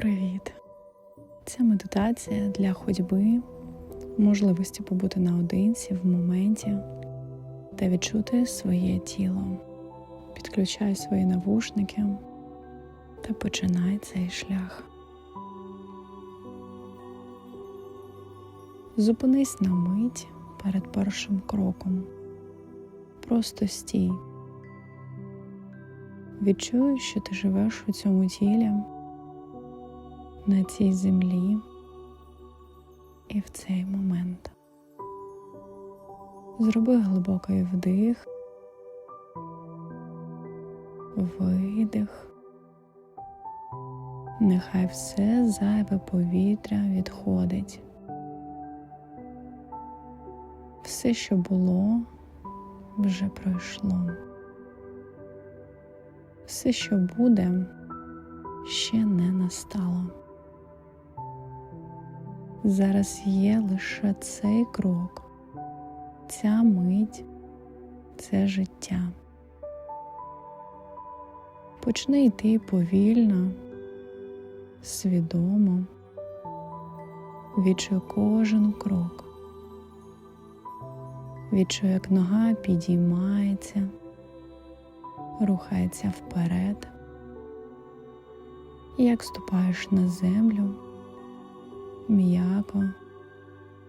Привіт! Ця медитація для ходьби, можливості побути наодинці в моменті та відчути своє тіло. Підключай свої навушники та починай цей шлях. Зупинись на мить перед першим кроком. Просто стій. Відчуй, що ти живеш у цьому тілі, на цій землі і в цей момент. Зроби глибокий вдих, видих. Нехай все зайве повітря відходить. Все, що було, вже пройшло. Все, що буде, ще не настало. Зараз є лише цей крок, ця мить, це життя. Почни йти повільно, свідомо, відчуй кожен крок. Відчуй, як нога підіймається, рухається вперед, як ступаєш на землю м'яко,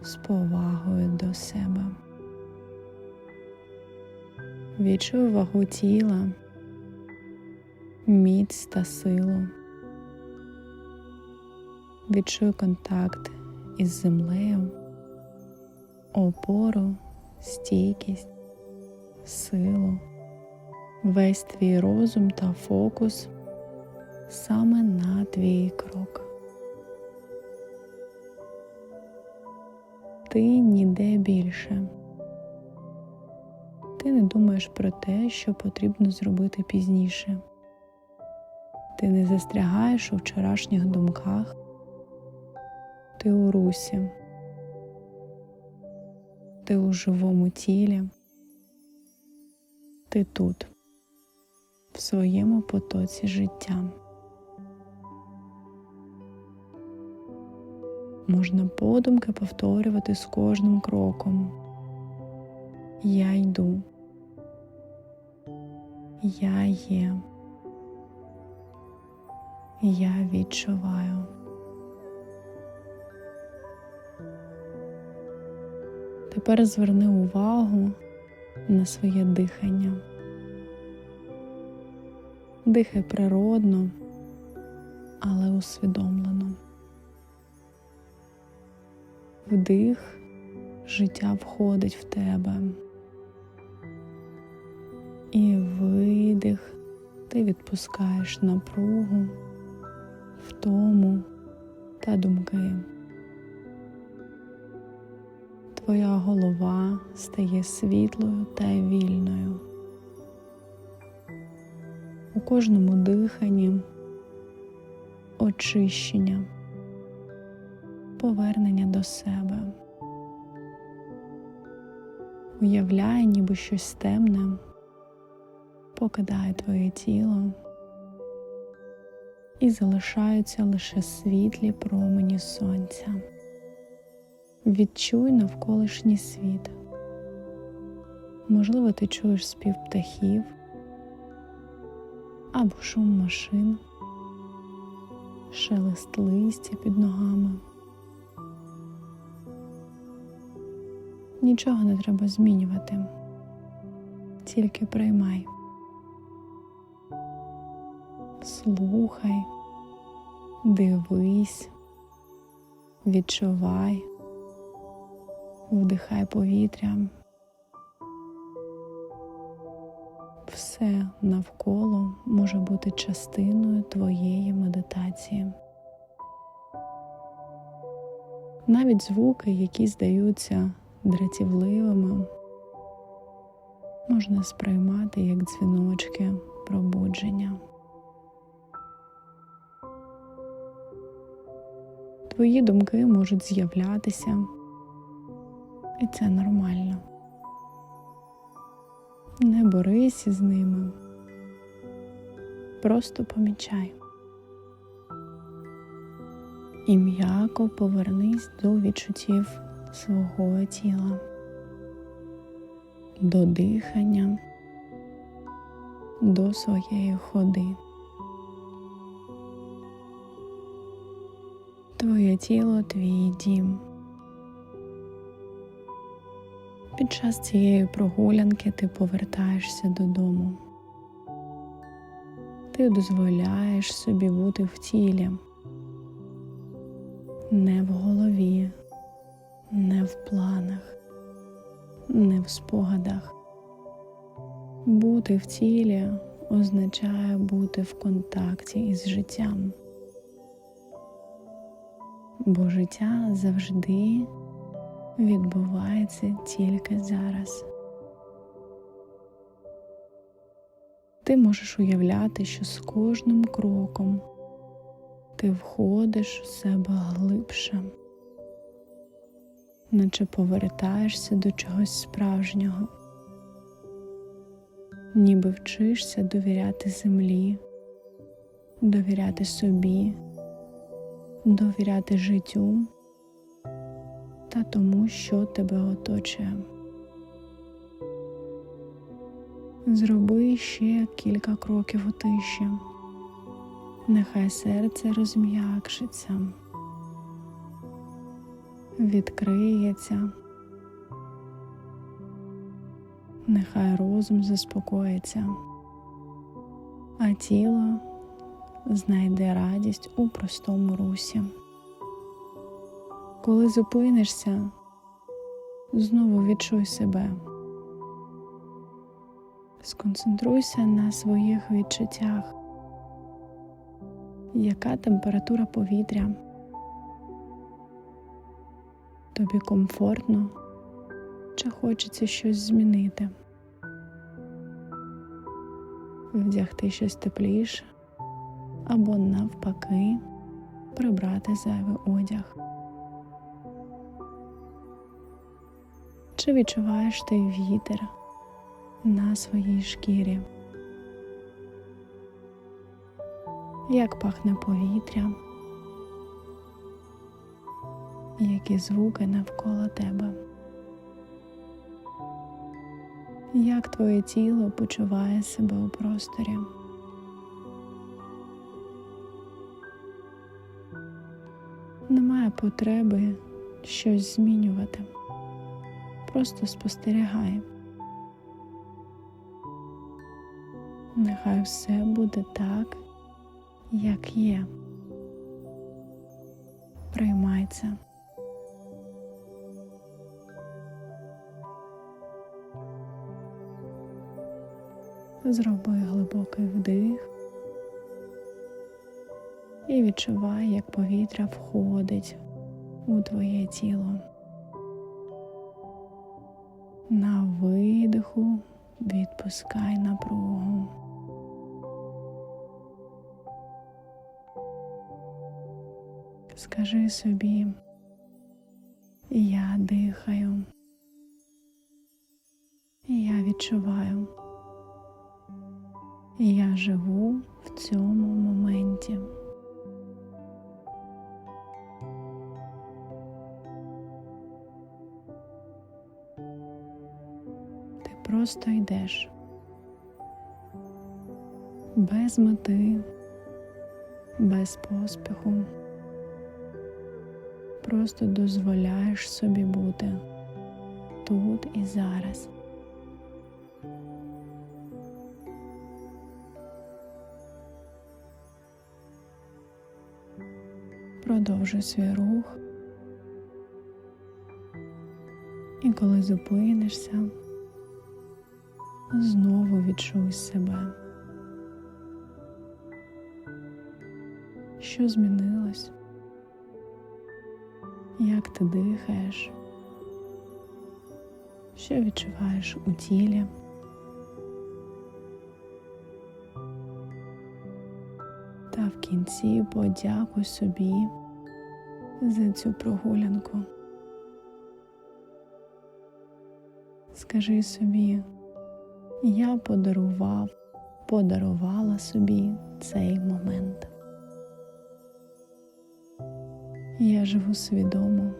з повагою до себе. Відчуй вагу тіла, міць та силу. Відчуй контакт із землею, опору стійкість, силу, весь твій розум та фокус саме на твій крок. Ти ніде більше. Ти не думаєш про те, що потрібно зробити пізніше. Ти не застрягаєш у вчорашніх думках, ти у русі ти у живому тілі, ти тут, в своєму потоці життя. Можна подумки повторювати з кожним кроком. Я йду, я є, я відчуваю. Тепер зверни увагу на своє дихання. Дихай природно, але усвідомлено. Вдих, життя входить в тебе. І видих, ти відпускаєш напругу, втому та думки твоя голова стає світлою та вільною. У кожному диханні очищення, повернення до себе. Уявляй, ніби щось темне покидає твоє тіло і залишаються лише світлі промені сонця. Відчуй навколишній світ. Можливо, ти чуєш спів птахів або шум машин, шелест листя під ногами. Нічого не треба змінювати, тільки приймай, слухай, дивись, відчувай. Вдихай повітря. Все навколо може бути частиною твоєї медитації. Навіть звуки, які здаються дратівливими, можна сприймати як дзвіночки пробудження. Твої думки можуть з'являтися і це нормально. Не борись із ними, просто помічай. і м'яко повернись до відчуттів свого тіла, до дихання, до своєї ходи. Твоє тіло твій дім. Під час цієї прогулянки ти повертаєшся додому. Ти дозволяєш собі бути в тілі, не в голові, не в планах, не в спогадах. Бути в тілі означає бути в контакті із життям, бо життя завжди відбувається тільки зараз. Ти можеш уявляти, що з кожним кроком ти входиш у себе глибше, наче повертаєшся до чогось справжнього, ніби вчишся довіряти землі, довіряти собі, довіряти життю та тому, що тебе оточує. Зроби ще кілька кроків у тиші, нехай серце розм'якшиться, відкриється, нехай розум заспокоїться, а тіло знайде радість у простому русі. Коли зупинишся, знову відчуй себе. Сконцентруйся на своїх відчуттях, яка температура повітря, тобі комфортно чи хочеться щось змінити, вдягти щось тепліше або навпаки прибрати зайвий одяг. Чи відчуваєш ти вітер на своїй шкірі? Як пахне повітря? Які звуки навколо тебе? Як твоє тіло почуває себе у просторі? Немає потреби щось змінювати просто спостерігай. Нехай все буде так, як є. Приймай це. Зроби глибокий вдих і відчувай, як повітря входить у твоє тіло. На видиху відпускай напругу. Скажи собі, я дихаю, я відчуваю, я живу в цьому моменті. Ти просто йдеш без мети, без поспіху, просто дозволяєш собі бути тут і зараз. Продовжуй свій рух, і коли зупинишся, знову відчуй себе. Що змінилось? Як ти дихаєш? Що відчуваєш у тілі? Та в кінці подякуй собі за цю прогулянку. Скажи собі, я подарував, подарувала собі цей момент. Я живу свідомо.